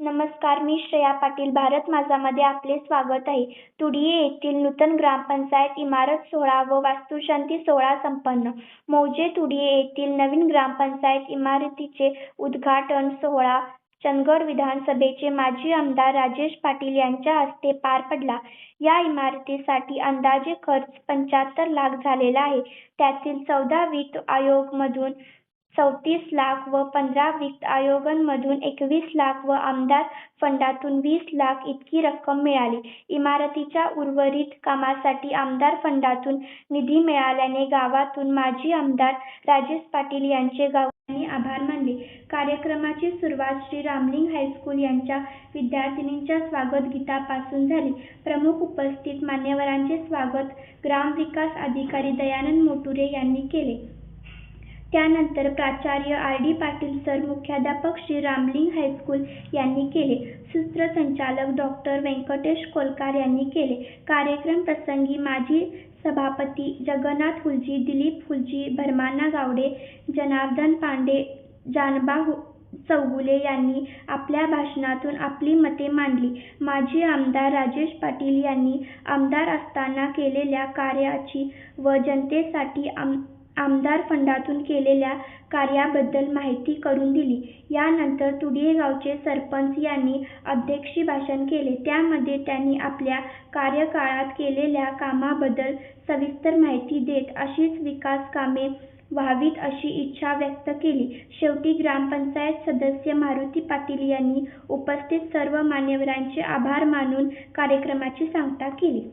नमस्कार मी श्रेया पाटील भारत माझामध्ये आपले स्वागत आहे. तुडिये येथील नूतन ग्रामपंचायत इमारत सोहळा व वास्तुशांती सोहळा संपन्न. मौजे तुडिये येथील नवीन ग्रामपंचायत इमारतीचे उद्घाटन सोहळा चंदगड विधानसभेचे माजी आमदार राजेश पाटील यांच्या हस्ते पार पडला. या इमारतीसाठी अंदाजे खर्च पंच्याहत्तर लाख झालेला आहे. त्यातील चौदा वित्त आयोग मधून चौतीस लाख व पंधरा वित्त आयोगांमधून एकवीस लाख व आमदार फंडातून वीस लाख इतकी रक्कम मिळाली. इमारतीच्या उर्वरित कामासाठी आमदार फंडातून निधी मिळाल्याने गावातून माजी आमदार राजेश पाटील यांचे गावकऱ्यांनी आभार मानले. कार्यक्रमाची सुरुवात श्री रामलिंग हायस्कूल यांच्या विद्यार्थिनींच्या स्वागत गीतापासून झाली. प्रमुख उपस्थित मान्यवरांचे स्वागत ग्रामविकास अधिकारी दयानंद मोटुरे यांनी केले. त्यानंतर प्राचार्य आर डी पाटील सर मुख्याध्यापक श्री रामलिंग हायस्कूल यांनी केले. सूत्रसंचालक डॉक्टर व्यंकटेश कोलकार यांनी केले. कार्यक्रम प्रसंगी माजी सभापती जगन्नाथ हुलजी दिलीप हुलजी भरमाना गावडे जनार्दन पांडे जानबा चौगुले यांनी आपल्या भाषणातून आपली मते मांडली. माजी आमदार राजेश पाटील यांनी आमदार असताना केलेल्या कार्याची व जनतेसाठी आम आमदार फंडातून केलेल्या कार्याबद्दल माहिती करून दिली. यानंतर तुडिये गावचे सरपंच यांनी अध्यक्षी भाषण केले. त्यामध्ये त्यांनी आपल्या कार्यकाळात केलेल्या कामाबद्दल सविस्तर माहिती देत अशीच विकास कामे व्हावीत अशी इच्छा व्यक्त केली. शेवटी ग्रामपंचायत सदस्य मारुती पाटील यांनी उपस्थित सर्व मान्यवरांचे आभार मानून कार्यक्रमाची सांगता केली.